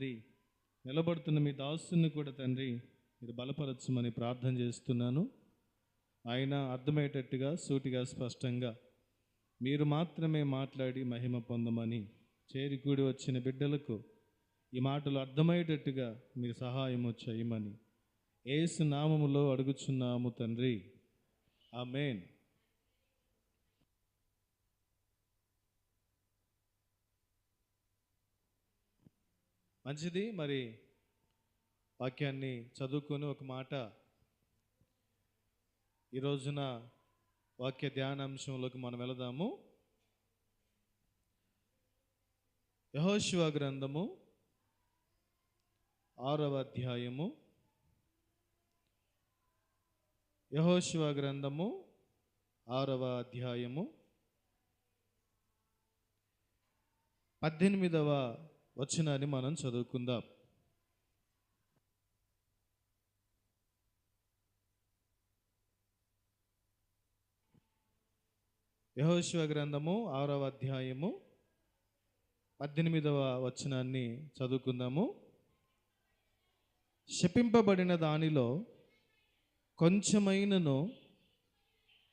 రాత్రి నిలబడుతున్న మీ దాసుని కూడా తండ్రి మీరు బలపరచమని ప్రార్థన చేస్తున్నాను. ఆయన అర్థమయ్యేటట్టుగా సూటిగా స్పష్టంగా మీరు మాత్రమే మాట్లాడి మహిమ పొందమని చేరికూడి వచ్చిన బిడ్డలకు ఈ మాటలు అర్థమయ్యేటట్టుగా మీరు సహాయము చేయమని ఏసు నామములో అడుగుచున్నాము తండ్రి. ఆ మెయిన్ మంచిది. మరి వాక్యాన్ని చదువుకొని ఒక మాట ఈ రోజున వాక్య ధ్యానాంశంలోకి మనం వెళదాము. యహోశివ గ్రంథము ఆరవ అధ్యాయము. యహోశివ గ్రంథము ఆరవ అధ్యాయము. పద్దెనిమిదవ వచనాన్ని మనం చదువుకుందాం. యహోశివ గ్రంథము ఆరవ అధ్యాయము పద్దెనిమిదవ వచనాన్ని చదువుకుందాము. శపింపబడిన దానిలో కొంచెమైనను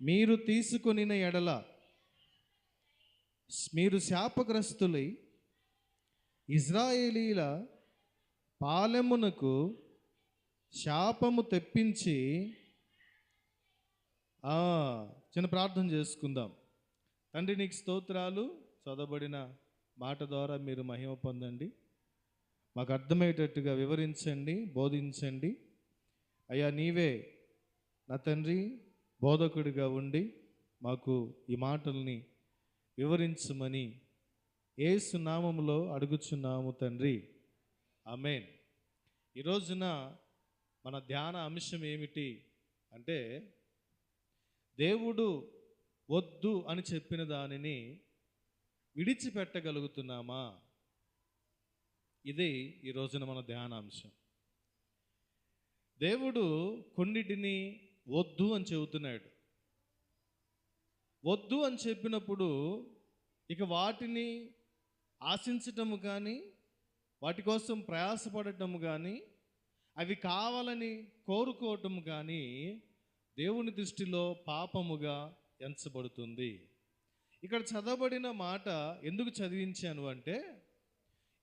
మీరు తీసుకొనిన ఎడల మీరు శాపగ్రస్తులై ఇజ్రాయేలీల పాలెమునకు శాపము తెప్పించి చిన్న ప్రార్థన చేసుకుందాం. తండ్రి నీకు స్తోత్రాలు. చదవబడిన మాట ద్వారా మీరు మహిమ పొందండి. మాకు అర్థమయ్యేటట్టుగా వివరించండి బోధించండి. అయ్యా నీవే నా తండ్రి బోధకుడిగా ఉండి మాకు ఈ మాటల్ని వివరించమని ఏసు నామములో అడుగుచున్నాము తండ్రి. అమేన్ ఈ రోజున మన ధ్యాన అంశం ఏమిటి అంటే దేవుడు వద్దు అని చెప్పిన దానిని విడిచిపెట్టగలుగుతున్నామా? ఇది ఈ రోజున మన ధ్యానాంశం దేవుడు కొన్నిటిని వద్దు అని చెబుతున్నాడు. వద్దు అని చెప్పినప్పుడు ఇక వాటిని ఆశించటము కానీ వాటి కోసం ప్రయాసపడటము కానీ అవి కావాలని కోరుకోవటం కానీ దేవుని దృష్టిలో పాపముగా ఎంచబడుతుంది. ఇక్కడ చదవబడిన మాట ఎందుకు చదివించాను అంటే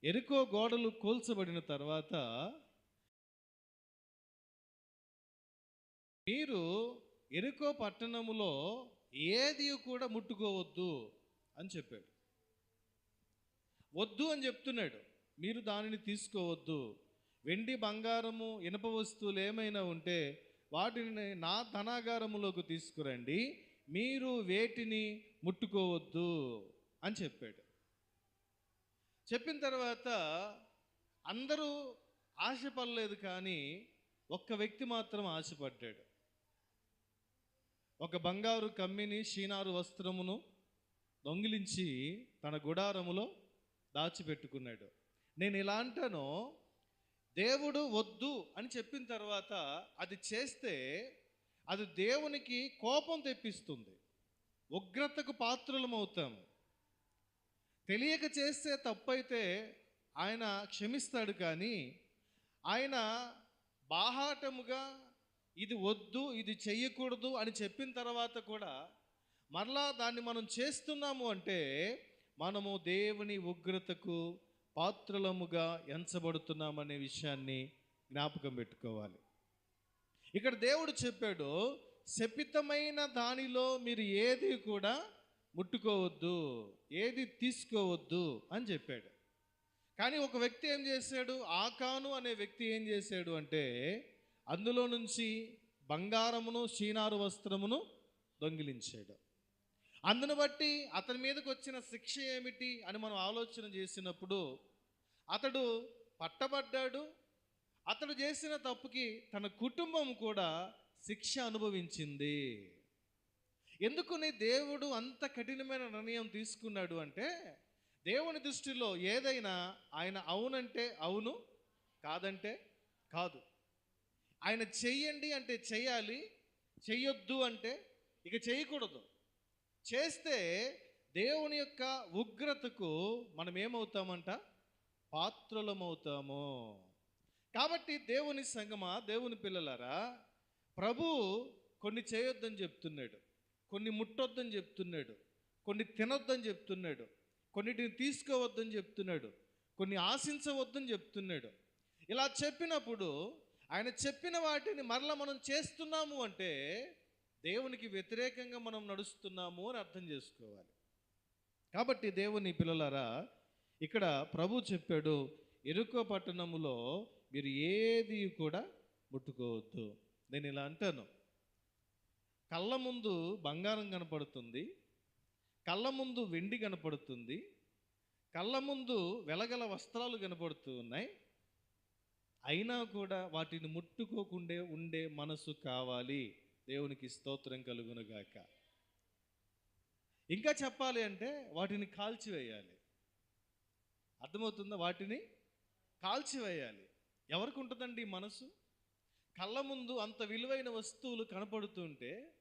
ఎరుకో గోడలు కూల్చబడిన తర్వాత మీరు ఎరుకో పట్టణములో ఏది కూడా ముట్టుకోవద్దు అని చెప్పాడు. వద్దు అని చెప్తున్నాడు. మీరు దానిని తీసుకోవద్దు. వెండి బంగారము ఇనప వస్తువులు ఏమైనా ఉంటే వాటిని నా ధనాగారములోకి తీసుకురండి. మీరు వేటిని ముట్టుకోవద్దు అని చెప్పాడు. చెప్పిన తర్వాత అందరూ ఆశపడలేదు కానీ ఒక్క వ్యక్తి మాత్రం ఆశపడ్డాడు. ఒక బంగారు కమ్మిని షీనారు వస్త్రమును దొంగిలించి తన గుడారములో దాచిపెట్టుకున్నాడు. నేను ఇలా అంటాను దేవుడు వద్దు అని చెప్పిన తర్వాత అది చేస్తే అది దేవునికి కోపం తెప్పిస్తుంది. ఉగ్రతకు పాత్రలమవుతాము. తెలియక చేస్తే తప్పైతే ఆయన క్షమిస్తాడు కానీ ఆయన బాహాటముగా ఇది వద్దు ఇది చెయ్యకూడదు అని చెప్పిన తర్వాత కూడా మరలా దాన్ని మనం చేస్తున్నాము అంటే మనము దేవుని ఉగ్రతకు పాత్రలముగా ఎంచబడుతున్నామనే విషయాన్ని జ్ఞాపకం పెట్టుకోవాలి. ఇక్కడ దేవుడు చెప్పాడు శపితమైన దానిలో మీరు ఏది కూడా ముట్టుకోవద్దు ఏది తీసుకోవద్దు అని చెప్పాడు. కానీ ఒక వ్యక్తి ఏం చేశాడు? ఆకాను అనే వ్యక్తి ఏం చేశాడు అంటే అందులో నుంచి బంగారమును షీనారు వస్త్రమును దొంగిలించాడు. అందును బట్టి అతని మీదకి వచ్చిన శిక్ష ఏమిటి అని మనం ఆలోచన చేసినప్పుడు అతడు పట్టబడ్డాడు. అతడు చేసిన తప్పుకి తన కుటుంబం కూడా శిక్ష అనుభవించింది. ఎందుకుని దేవుడు అంత కఠినమైన నిర్ణయం తీసుకున్నాడు అంటే దేవుని దృష్టిలో ఏదైనా ఆయన అవునంటే అవును కాదంటే కాదు. ఆయన చెయ్యండి అంటే చేయాలి చెయ్యొద్దు అంటే ఇక చేయకూడదు చేస్తే దేవుని యొక్క ఉగ్రతకు మనం ఏమవుతామంట పాత్రులమవుతాము. కాబట్టి దేవుని సంగమా దేవుని పిల్లలారా ప్రభు కొన్ని చేయొద్దని చెప్తున్నాడు. కొన్ని ముట్టొద్దని చెప్తున్నాడు. కొన్ని తినొద్దని చెప్తున్నాడు. కొన్నిటిని తీసుకోవద్దని చెప్తున్నాడు. కొన్ని ఆశించవద్దని చెప్తున్నాడు. ఇలా చెప్పినప్పుడు ఆయన చెప్పిన వాటిని మరలా మనం చేస్తున్నాము అంటే దేవునికి వ్యతిరేకంగా మనం నడుస్తున్నాము అని అర్థం చేసుకోవాలి. కాబట్టి దేవుని పిల్లలారా ఇక్కడ ప్రభు చెప్పాడు ఎరుకో పట్టణములో మీరు ఏది కూడా ముట్టుకోవద్దు. నేను ఇలా అంటాను. కళ్ళ ముందు బంగారం కనపడుతుంది కళ్ళ ముందు వెండి కనపడుతుంది కళ్ళ ముందు వెలగల వస్త్రాలు కనపడుతూ ఉన్నాయి. అయినా కూడా వాటిని ముట్టుకోకుండే ఉండే మనసు కావాలి. దేవునికి స్తోత్రం కలుగునుగాక ఇంకా చెప్పాలి అంటే వాటిని కాల్చివేయాలి. అర్థమవుతుందా? వాటిని కాల్చివేయాలి. ఎవరికి ఉంటుందండి మనసు? కళ్ళ ముందు అంత విలువైన వస్తువులు కనపడుతుంటే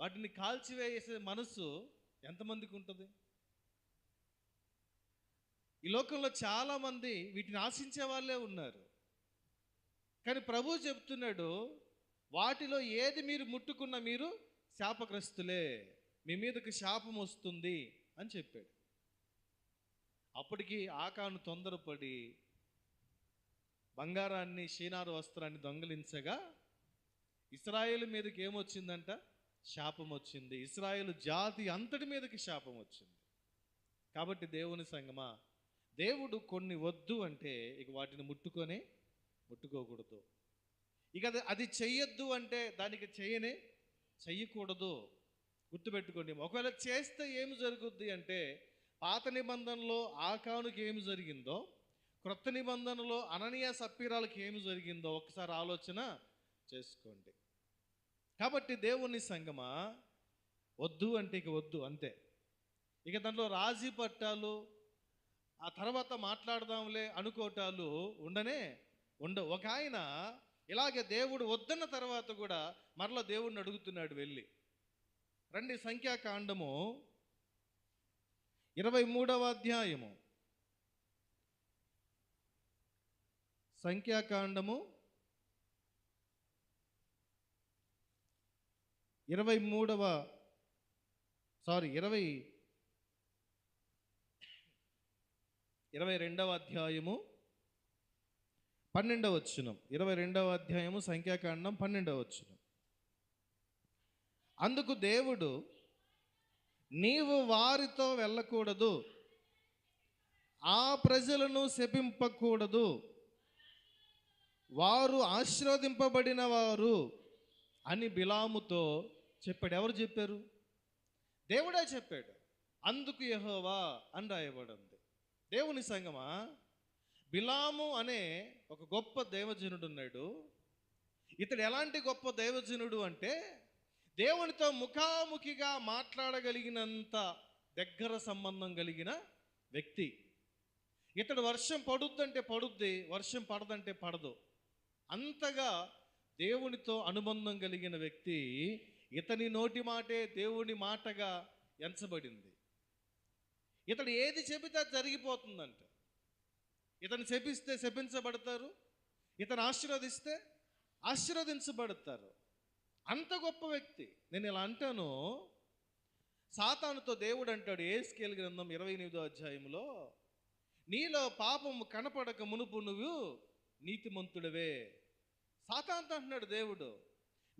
వాటిని కాల్చివేసే మనసు ఎంతమందికి ఉంటుంది ఈ లోకంలో చాలామంది వీటిని ఆశించే వాళ్ళే ఉన్నారు. కానీ ప్రభు చెప్తున్నాడు వాటిలో ఏది మీరు ముట్టుకున్న మీరు శాపగ్రస్తులే. మీ మీదకి శాపం వస్తుంది అని చెప్పాడు. అప్పటికి ఆకాను తొందరపడి బంగారాన్ని షీనారు వస్త్రాన్ని దొంగలించగా ఇస్రాయేల్ మీదకి ఏమొచ్చిందంట? శాపం వచ్చింది ఇస్రాయేల్ జాతి అంతటి మీదకి శాపం వచ్చింది కాబట్టి దేవుని సంగమా దేవుడు కొన్ని వద్దు అంటే ఇక వాటిని ముట్టుకొని ముట్టుకోకూడదు. ఇక అది చెయ్యొద్దు అంటే దానికి చేయనే చెయ్యకూడదు. గుర్తుపెట్టుకోండి ఒకవేళ చేస్తే ఏమి జరుగుద్ది అంటే పాత నిబంధనలో ఆకానుకి ఏమి జరిగిందో క్రొత్త నిబంధనలో అననీయ సప్పీరాలకి ఏమి జరిగిందో ఒకసారి ఆలోచన చేసుకోండి. కాబట్టి దేవుని సంగమా వద్దు అంటే ఇక వద్దు అంతే. ఇక దాంట్లో రాజీ పట్టాలు ఆ తర్వాత మాట్లాడదాంలే అనుకోటాలు ఉండనే ఉండవు. ఒక ఆయన ఇలాగే దేవుడు వద్దన్న తర్వాత కూడా మరలా దేవుడిని అడుగుతున్నాడు వెళ్ళి. రండి సంఖ్యాకాండము ఇరవై మూడవ అధ్యాయము. సంఖ్యాకాండము ఇరవై మూడవ సారీ ఇరవై ఇరవై రెండవ అధ్యాయము. పన్నెండవ వచ్చునం ఇరవై రెండవ అధ్యాయము సంఖ్యాకాండం పన్నెండవ వచ్చునం అందుకు దేవుడు నీవు వారితో వెళ్ళకూడదు ఆ ప్రజలను శపింపకూడదు వారు ఆశీర్వదింపబడిన వారు అని బిలాముతో చెప్పాడు. ఎవరు చెప్పారు? దేవుడే చెప్పాడు. అందుకు యహోవా అని రాయబడింది. దేవుని సంగమా? బిలాము అనే ఒక గొప్ప దైవజనుడు ఉన్నాడు. ఇతడు ఎలాంటి గొప్ప దైవజనుడు అంటే దేవునితో ముఖాముఖిగా మాట్లాడగలిగినంత దగ్గర సంబంధం కలిగిన వ్యక్తి. ఇతడు వర్షం పడుద్దంటే పడుద్ది వర్షం పడదంటే పడదు. అంతగా దేవునితో అనుబంధం కలిగిన వ్యక్తి ఇతని నోటి మాటే దేవుని మాటగా ఎంచబడింది. ఇతడు ఏది చెబితే అది జరిగిపోతుందంట. ఇతను శపిస్తే శపించబడతారు ఇతను ఆశీర్వదిస్తే ఆశీర్వదించబడతారు. అంత గొప్ప వ్యక్తి. నేను ఇలా అంటాను సాతానుతో దేవుడు అంటాడు ఏ స్కేల్ గ్రంథం ఇరవై ఎనిమిదో అధ్యాయంలో నీలో పాపం కనపడక మునుపు నువ్వు నీతిమంతుడవే. సాతాంత అంటున్నాడు దేవుడు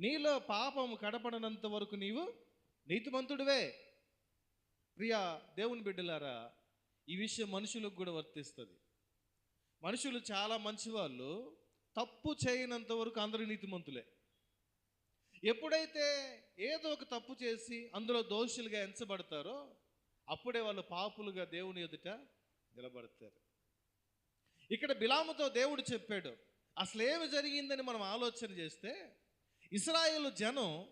నీలో పాపము కనపడనంత వరకు నీవు నీతిమంతుడివే. ప్రియా దేవుని బిడ్డలారా ఈ విషయం మనుషులకు కూడా వర్తిస్తుంది. మనుషులు చాలా మంచివాళ్ళు తప్పు చేయనంత వరకు అందరూ నీతిమంతులే. ఎప్పుడైతే ఏదో ఒక తప్పు చేసి అందులో దోషులుగా ఎంచబడతారో అప్పుడే వాళ్ళు పాపులుగా దేవుని ఎదుట నిలబడతారు. ఇక్కడ బిలాముతో దేవుడు చెప్పాడు అసలు ఏమి జరిగిందని మనం ఆలోచన చేస్తే ఇస్రాయేల్ జనం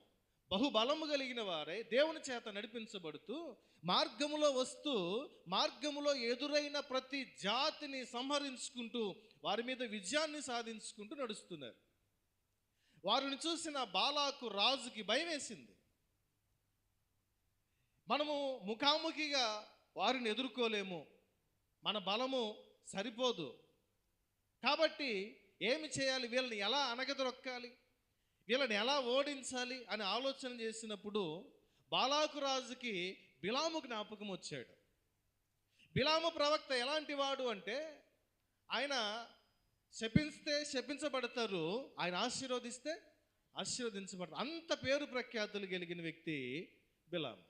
బహుబలము కలిగిన వారే దేవుని చేత నడిపించబడుతూ మార్గములో వస్తూ మార్గములో ఎదురైన ప్రతి జాతిని సంహరించుకుంటూ వారి మీద విజయాన్ని సాధించుకుంటూ నడుస్తున్నారు. వారిని చూసిన బాలాకు రాజుకి భయం వేసింది. మనము ముఖాముఖిగా వారిని ఎదుర్కోలేము. మన బలము సరిపోదు. కాబట్టి ఏమి చేయాలి? వీళ్ళని ఎలా అనగదొక్కాలి వీళ్ళని ఎలా ఓడించాలి? అని ఆలోచన చేసినప్పుడు బాలాకు రాజుకి బిలాము జ్ఞాపకం వచ్చాడు. బిలాము ప్రవక్త ఎలాంటి వాడు అంటే ఆయన శపిస్తే శపించబడతారు ఆయన ఆశీర్వదిస్తే ఆశీర్వదించబడతారు. అంత పేరు ప్రఖ్యాతులు కలిగిన వ్యక్తి బిలాము.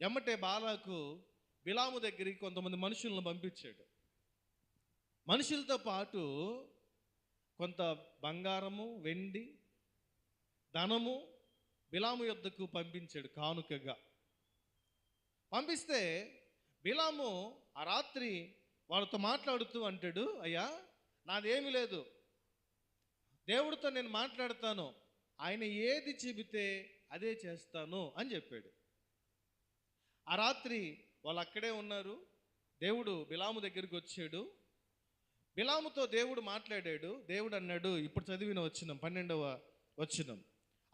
ఎమ్మటే బాలాకు బిలాము దగ్గరికి కొంతమంది మనుషులను పంపించాడు. మనుషులతో పాటు కొంత బంగారము వెండి ధనము బిలాము యొద్దకు పంపించాడు కానుకగా. పంపిస్తే బిలాము ఆ రాత్రి వాళ్ళతో మాట్లాడుతూ అంటాడు అయ్యా నాదేమీ లేదు. దేవుడితో నేను మాట్లాడతాను. ఆయన ఏది చెబితే అదే చేస్తాను అని చెప్పాడు. ఆ రాత్రి వాళ్ళు అక్కడే ఉన్నారు. దేవుడు బిలాము దగ్గరికి వచ్చాడు. బిలాముతో దేవుడు మాట్లాడాడు. దేవుడు అన్నాడు ఇప్పుడు చదివిన వచ్చినం పన్నెండవ వచ్చినం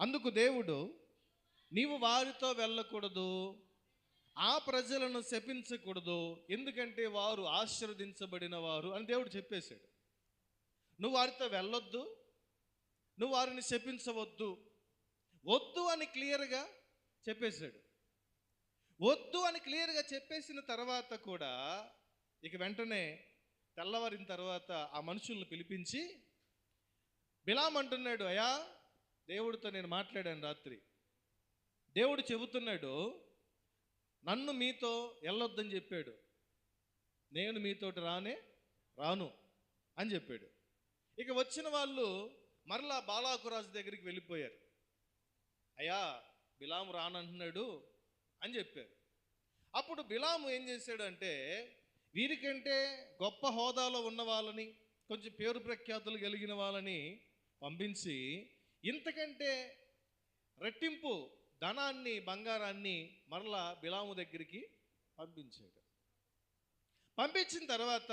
అందుకు దేవుడు నీవు వారితో వెళ్ళకూడదు. ఆ ప్రజలను శపించకూడదు. ఎందుకంటే వారు ఆశీర్వదించబడిన వారు అని దేవుడు చెప్పేశాడు. నువ్వు వారితో వెళ్ళొద్దు. నువ్వు వారిని శపించవద్దు. వద్దు అని క్లియర్గా చెప్పేశాడు. వద్దు అని క్లియర్గా చెప్పేసిన తర్వాత కూడా ఇక వెంటనే తెల్లవారిన తర్వాత ఆ మనుషులను పిలిపించి బిలాం అంటున్నాడు అయా దేవుడితో నేను మాట్లాడాను రాత్రి. దేవుడు చెబుతున్నాడు నన్ను మీతో వెళ్ళొద్దని చెప్పాడు. నేను మీతోటి రానే రాను అని చెప్పాడు. ఇక వచ్చిన వాళ్ళు మరలా బాలాకురాజు దగ్గరికి వెళ్ళిపోయారు. అయ్యా బిలాము రానంటున్నాడు అని చెప్పారు. అప్పుడు బిలాము ఏం చేశాడు అంటే వీరికంటే గొప్ప హోదాలో ఉన్న వాళ్ళని కొంచెం పేరు ప్రఖ్యాతులు కలిగిన వాళ్ళని పంపించి ఇంతకంటే రెట్టింపు ధనాన్ని బంగారాన్ని మరలా బిలాము దగ్గరికి పంపించాడు. పంపించిన తర్వాత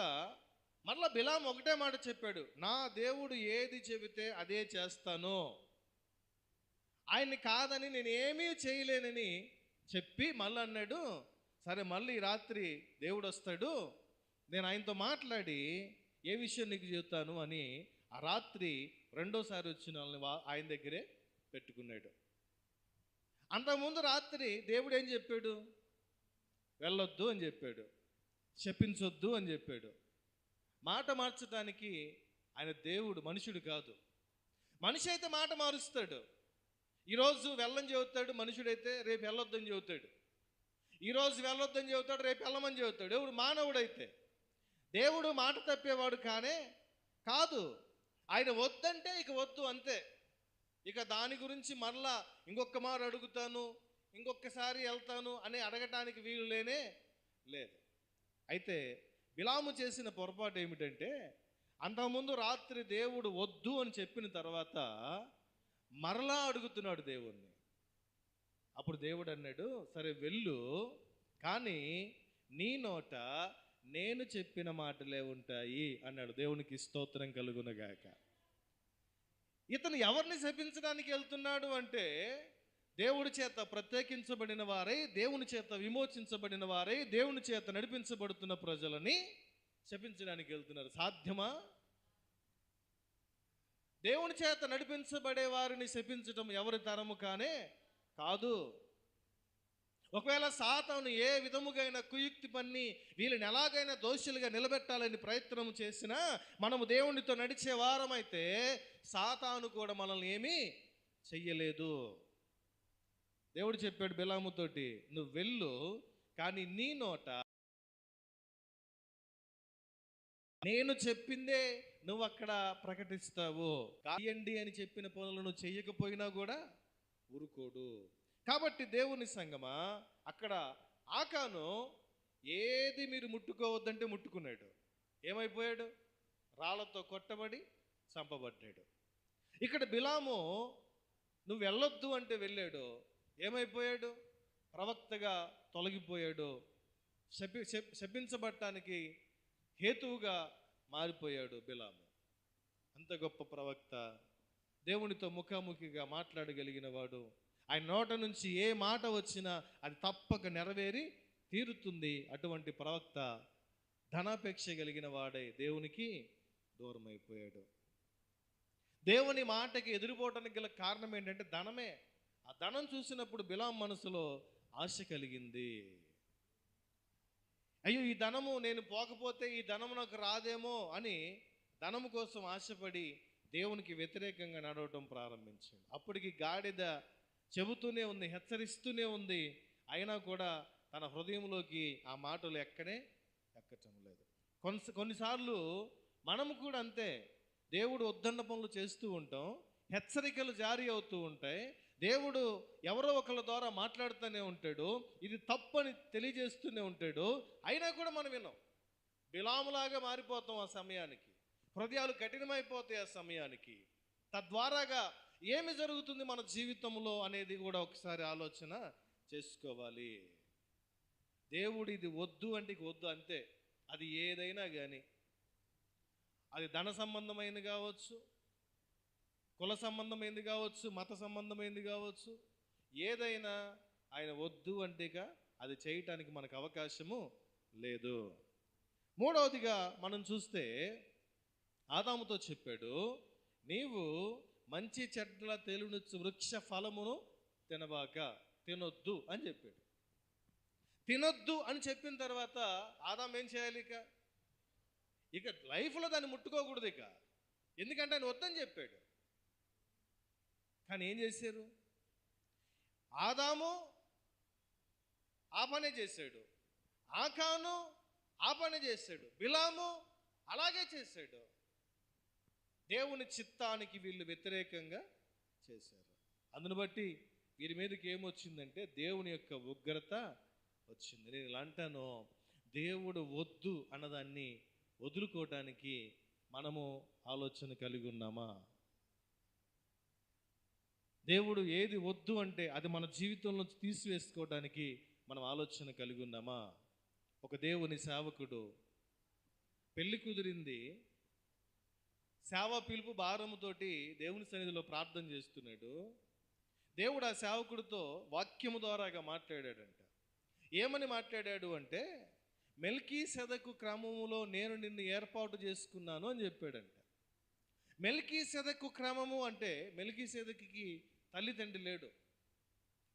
మరలా బిలాం ఒకటే మాట చెప్పాడు నా దేవుడు ఏది చెబితే అదే చేస్తాను. ఆయన్ని కాదని నేను ఏమీ చేయలేనని చెప్పి మళ్ళీ అన్నాడు సరే మళ్ళీ ఈ రాత్రి దేవుడు వస్తాడు నేను ఆయనతో మాట్లాడి ఏ విషయం నీకు చెబుతాను అని ఆ రాత్రి రెండోసారి వచ్చిన వాళ్ళని ఆయన దగ్గరే పెట్టుకున్నాడు. అంతకుముందు రాత్రి దేవుడు ఏం చెప్పాడు? వెళ్ళొద్దు అని చెప్పాడు. శపించొద్దు అని చెప్పాడు. మాట మార్చడానికి ఆయన దేవుడు మనుషుడు కాదు. మనిషి అయితే మాట మారుస్తాడు. ఈరోజు వెళ్ళని చెబుతాడు మనుషుడైతే రేపు వెళ్ళొద్దని చెబుతాడు. ఈరోజు వెళ్ళొద్దని చెబుతాడు రేపు వెళ్ళమని చెబుతాడు. ఎవడు మానవుడైతే దేవుడు మాట తప్పేవాడు కానే కాదు. ఆయన వద్దంటే ఇక వద్దు అంతే. ఇక దాని గురించి మరలా ఇంకొక మారు అడుగుతాను ఇంకొకసారి వెళ్తాను అని అడగటానికి వీలు లేనే లేదు. అయితే బిలాము చేసిన పొరపాటు ఏమిటంటే అంతకుముందు రాత్రి దేవుడు వద్దు అని చెప్పిన తర్వాత మరలా అడుగుతున్నాడు దేవుణ్ణి. అప్పుడు దేవుడు అన్నాడు సరే వెళ్ళు కానీ నీ నోట నేను చెప్పిన మాటలే ఉంటాయి అన్నాడు దేవునికి స్తోత్రం కలుగునగాక. ఇతను ఎవరిని శపించడానికి వెళ్తున్నాడు అంటే దేవుడి చేత ప్రత్యేకించబడిన వారై దేవుని చేత విమోచించబడిన వారై దేవుని చేత నడిపించబడుతున్న ప్రజలని శపించడానికి వెళ్తున్నారు. సాధ్యమా? దేవుని చేత నడిపించబడే వారిని శపించటం ఎవరి తరము కానే కాదు. ఒకవేళ సాతాను ఏ విధముగైన కుయుక్తి పన్ని వీళ్ళని ఎలాగైనా దోషులుగా నిలబెట్టాలని ప్రయత్నం చేసినా మనము దేవునితో నడిచే వారమైతే సాతాను కూడా మనల్ని ఏమీ చెయ్యలేదు. దేవుడు చెప్పాడు బిలాముతోటి నువ్వు వెళ్ళు కానీ నీ నోట నేను చెప్పిందే నువ్వు అక్కడ ప్రకటిస్తావు. కాయండి అని చెప్పిన పనులు నువ్వు చెయ్యకపోయినా కూడా ఊరుకోడు. కాబట్టి దేవుని సంగమా అక్కడ ఆకాను ఏది మీరు ముట్టుకోవద్దంటే ముట్టుకున్నాడు. ఏమైపోయాడు? రాళ్ళతో కొట్టబడి చంపబడ్డాడు. ఇక్కడ బిలాము నువ్వు వెళ్ళొద్దు అంటే వెళ్ళాడు. ఏమైపోయాడు? ప్రవక్తగా తొలగిపోయాడు. శపి శపించబడటానికి హేతువుగా మారిపోయాడు బిలాము. అంత గొప్ప ప్రవక్త. దేవునితో ముఖాముఖిగా మాట్లాడగలిగిన వాడు ఆయన నోట నుంచి ఏ మాట వచ్చినా అది తప్పక నెరవేరి తీరుతుంది. అటువంటి ప్రవక్త ధనాపేక్ష కలిగిన వాడే దేవునికి దూరం అయిపోయాడు దేవుని మాటకి ఎదిరిపోవటానికి గల కారణం ఏంటంటే ధనమే. ఆ ధనం చూసినప్పుడు బిలాం మనసులో ఆశ కలిగింది. అయ్యో ఈ ధనము నేను పోకపోతే ఈ ధనము నాకు రాదేమో అని ధనము కోసం ఆశపడి దేవునికి వ్యతిరేకంగా నడవటం ప్రారంభించాడు. అప్పటికి గాడిద చెబుతూనే ఉంది హెచ్చరిస్తూనే ఉంది. అయినా కూడా తన హృదయంలోకి ఆ మాటలు ఎక్కడే ఎక్కటం లేదు. కొన్ని కొన్నిసార్లు మనము కూడా అంతే. దేవుడు ఉద్దండ పనులు చేస్తూ ఉంటాం హెచ్చరికలు జారీ అవుతూ ఉంటాయి. దేవుడు ఎవరో ఒకళ్ళ ద్వారా మాట్లాడుతూనే ఉంటాడు ఇది తప్పని తెలియజేస్తూనే ఉంటాడు. అయినా కూడా మనం విన్నాం బిలాములాగా మారిపోతాం ఆ సమయానికి హృదయాలు కఠినమైపోతాయి ఆ సమయానికి. తద్వారాగా ఏమి జరుగుతుంది మన జీవితంలో అనేది కూడా ఒకసారి ఆలోచన చేసుకోవాలి. దేవుడు ఇది వద్దు అంటే వద్దు అంతే. అది ఏదైనా కానీ అది ధన సంబంధమైనది కావచ్చు కుల సంబంధమైనది కావచ్చు మత సంబంధమైనది కావచ్చు ఏదైనా ఆయన వద్దు అంటేక అది చేయటానికి మనకు అవకాశము లేదు. మూడవదిగా మనం చూస్తే ఆదాముతో చెప్పాడు నీవు మంచి చెడ్ల తెలునుచ్చు వృక్ష ఫలమును తినబాక తినొద్దు అని చెప్పాడు. తినొద్దు అని చెప్పిన తర్వాత ఆదాం ఏం చేయాలి ఇక? ఇక లైఫ్లో దాన్ని ముట్టుకోకూడదు ఇక. ఎందుకంటే ఆయన వద్దని చెప్పాడు. కానీ ఏం చేశారు? ఆదాము ఆ పనే చేశాడు. ఆకాను ఆ పనే చేశాడు. బిలాము అలాగే చేశాడు. దేవుని చిత్తానికి వీళ్ళు వ్యతిరేకంగా చేశారు. అందును బట్టి వీరి మీదకి ఏమొచ్చిందంటే దేవుని యొక్క ఉగ్రత వచ్చింది. నేను ఇలా అంటాను దేవుడు వద్దు అన్నదాన్ని వదులుకోవటానికి మనము ఆలోచన కలిగి ఉన్నామా? దేవుడు ఏది వద్దు అంటే అది మన జీవితంలో తీసివేసుకోవడానికి మనం ఆలోచన కలిగి ఉన్నామా? ఒక దేవుని సేవకుడు పెళ్ళి కుదిరింది సేవ పిలుపు భారముతోటి దేవుని సన్నిధిలో ప్రార్థన చేస్తున్నాడు. దేవుడు ఆ సేవకుడితో వాక్యము ద్వారాగా మాట్లాడాడంట. ఏమని మాట్లాడాడు అంటే మెల్కీ సెదకు క్రమములో నేను నిన్ను ఏర్పాటు చేసుకున్నాను అని చెప్పాడంట. మెల్కీ సెదకు క్రమము అంటే మెల్కీ సెదకి తల్లిదండ్రి లేడు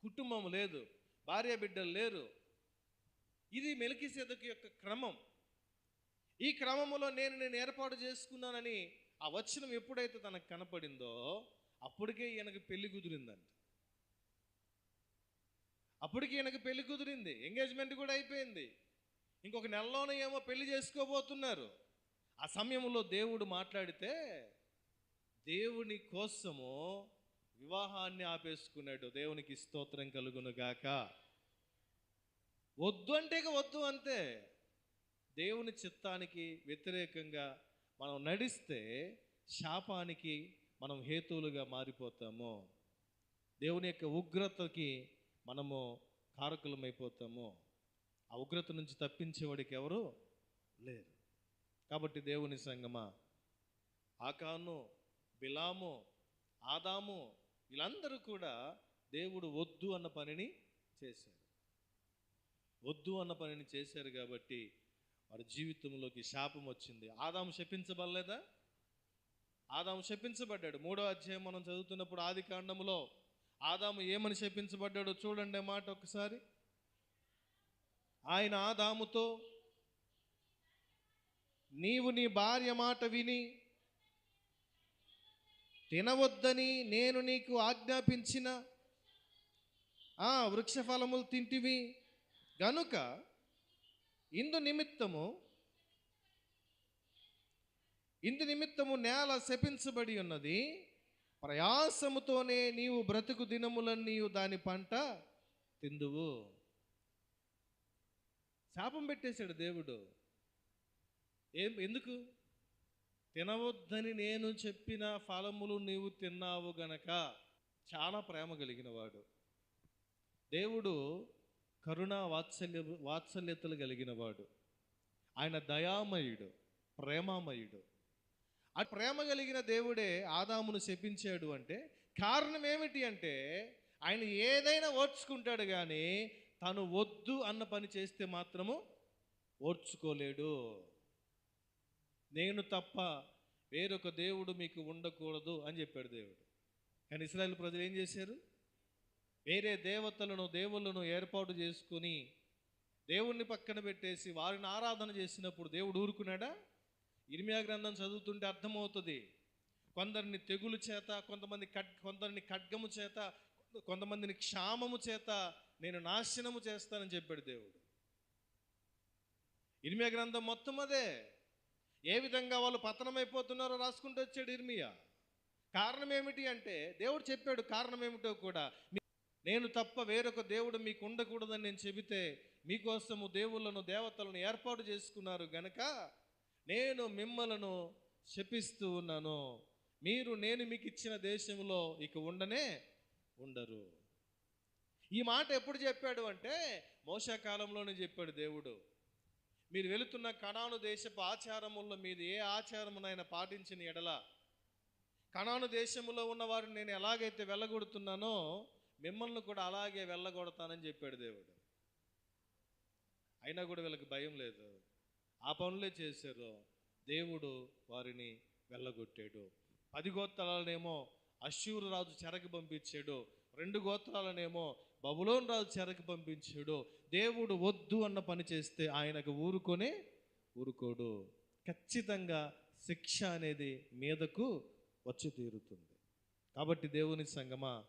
కుటుంబం లేదు భార్య బిడ్డలు లేరు. ఇది మెల్కీ సెదకు యొక్క క్రమం. ఈ క్రమములో నేను నేను ఏర్పాటు చేసుకున్నానని ఆ వచనం ఎప్పుడైతే తనకు కనపడిందో అప్పటికే ఈయనకు పెళ్ళి కుదిరిందంట. అప్పటికి ఈయనకు పెళ్ళి కుదిరింది. ఎంగేజ్మెంట్ కూడా అయిపోయింది. ఇంకొక నెలలోనే ఏమో పెళ్ళి చేసుకోబోతున్నారు. ఆ సమయంలో దేవుడు మాట్లాడితే దేవుని కోసము వివాహాన్ని ఆపేసుకున్నాడు. దేవునికి స్తోత్రం కలుగును గాక. వద్దు అంటే వద్దు అంతే. దేవుని చిత్తానికి వ్యతిరేకంగా మనం నడిస్తే శాపానికి మనం హేతువులుగా మారిపోతాము. దేవుని యొక్క ఉగ్రతకి మనము కారకులమైపోతాము. ఆ ఉగ్రత నుంచి తప్పించేవాడికి ఎవరు? లేరు. కాబట్టి దేవుని సంగమా ఆకాను బిలాము ఆదాము వీళ్ళందరూ కూడా దేవుడు వద్దు అన్న పనిని చేశారు. వద్దు అన్న పనిని చేశారు కాబట్టి వారి జీవితంలోకి శాపం వచ్చింది. ఆదాము శపించబడలేదా? ఆదాము శపించబడ్డాడు. మూడో అధ్యాయం మనం చదువుతున్నప్పుడు ఆది కాండములో ఆదాము ఏమని శపించబడ్డాడో చూడండి మాట ఒకసారి. ఆయన ఆదాముతో నీవు నీ భార్య మాట విని తినవద్దని నేను నీకు ఆజ్ఞాపించిన ఆ వృక్షఫలములు తింటివి. గనుక ఇందు నిమిత్తము ఇందు నిమిత్తము నేల శపించబడి ఉన్నది. ప్రయాసముతోనే నీవు బ్రతుకు దినములన్నీ దాని పంట తిందువు. శాపం పెట్టేశాడు దేవుడు. ఏం ఎందుకు? తినవద్దని నేను చెప్పిన ఫలములు నీవు తిన్నావు గనక. చాలా ప్రేమ కలిగిన వాడు. దేవుడు కరుణ వాత్సల్య వాత్సల్యతలు కలిగిన వాడు ఆయన దయామయుడు ప్రేమామయుడు. ఆ ప్రేమ కలిగిన దేవుడే ఆదామును శపించాడు అంటే కారణం ఏమిటి అంటే ఆయన ఏదైనా ఓర్చుకుంటాడు కానీ తను వద్దు అన్న పని చేస్తే మాత్రము ఓర్చుకోలేడు. నేను తప్ప వేరొక దేవుడు మీకు ఉండకూడదు అని చెప్పాడు దేవుడు. కానీ ఇస్రాయల్ ప్రజలు ఏం చేశారు? వేరే దేవతలను దేవుళ్ళను ఏర్పాటు చేసుకుని దేవుణ్ణి పక్కన పెట్టేసి వారిని ఆరాధన చేసినప్పుడు దేవుడు ఊరుకున్నాడా? ఇర్మియా గ్రంథం చదువుతుంటే అర్థమవుతుంది. కొందరిని తెగులు చేత కొంతమంది కడ్ కొందరిని ఖడ్గము చేత కొంతమందిని క్షామము చేత నేను నాశనము చేస్తానని చెప్పాడు దేవుడు. ఇర్మియా గ్రంథం మొత్తం అదే. ఏ విధంగా వాళ్ళు పతనమైపోతున్నారో రాసుకుంటూ వచ్చాడు ఇర్మియా. కారణం ఏమిటి అంటే దేవుడు చెప్పాడు కారణం ఏమిటో కూడా. నేను తప్ప వేరొక దేవుడు మీకు ఉండకూడదని నేను చెబితే మీకోసము దేవుళ్ళను దేవతలను ఏర్పాటు చేసుకున్నారు గనక నేను మిమ్మలను శపిస్తూ ఉన్నాను. మీరు నేను మీకు ఇచ్చిన దేశంలో ఇక ఉండనే ఉండరు. ఈ మాట ఎప్పుడు చెప్పాడు అంటే మోసాకాలంలోనే చెప్పాడు దేవుడు. మీరు వెళుతున్న కణాను దేశపు ఆచారముల్లో మీద ఏ ఆచారమునైనా పాటించిన ఎడల? కణాను దేశంలో ఉన్న వారిని నేను ఎలాగైతే వెళ్ళగొడుతున్నానో మిమ్మల్ని కూడా అలాగే వెళ్ళగొడతానని చెప్పాడు దేవుడు. అయినా కూడా వీళ్ళకి భయం లేదు. ఆ పనులే చేశారు. దేవుడు వారిని వెళ్ళగొట్టాడు. పది గోత్రాలనేమో అశ్యూరు రాజు చెరకి పంపించాడు. రెండు గోత్రాలనేమో బబులోన్ రాజు చెరకి పంపించాడు. దేవుడు వద్దు అన్న పని చేస్తే ఆయనకు ఊరుకొని ఊరుకోడు. ఖచ్చితంగా శిక్ష అనేది మీదకు వచ్చి తీరుతుంది. కాబట్టి దేవుని సంగమా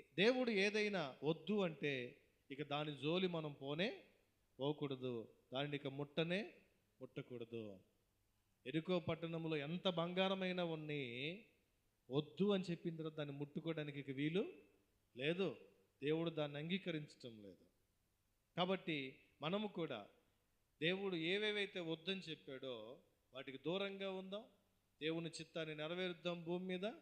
దేవుడు ఏదైనా వద్దు అంటే ఇక దాని జోలి మనం పోనే పోకూడదు. దానిని ఇక ముట్టనే ముట్టకూడదు. ఎరుకో పట్టణంలో ఎంత బంగారమైన ఉన్ని వద్దు అని చెప్పిన తర్వాత దాన్ని ముట్టుకోవడానికి ఇక వీలు లేదు. దేవుడు దాన్ని అంగీకరించటం లేదు. కాబట్టి మనము కూడా దేవుడు ఏవేవైతే వద్దని చెప్పాడో వాటికి దూరంగా ఉందాం. దేవుని చిత్తాన్ని నెరవేరుద్దాం భూమి మీద.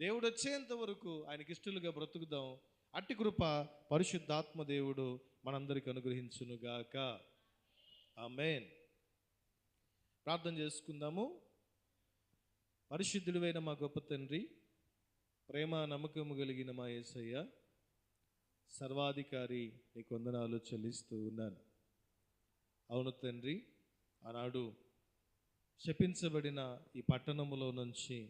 దేవుడు వచ్చేంత వరకు ఆయనకి ఇష్టలుగా బ్రతుకుదాం. అట్టి కృప పరిశుద్ధాత్మ దేవుడు మనందరికి అనుగ్రహించునుగాక. ఆమెన్. ప్రార్థన చేసుకుందాము. పరిశుద్ధుడివైన మా గొప్ప తండ్రి ప్రేమ నమ్మకము కలిగిన మా యేసయ్య సర్వాధికారి నీ కొందనాలు చెల్లిస్తూ ఉన్నాను. అవును తండ్రి ఆనాడు శపించబడిన ఈ పట్టణములో నుంచి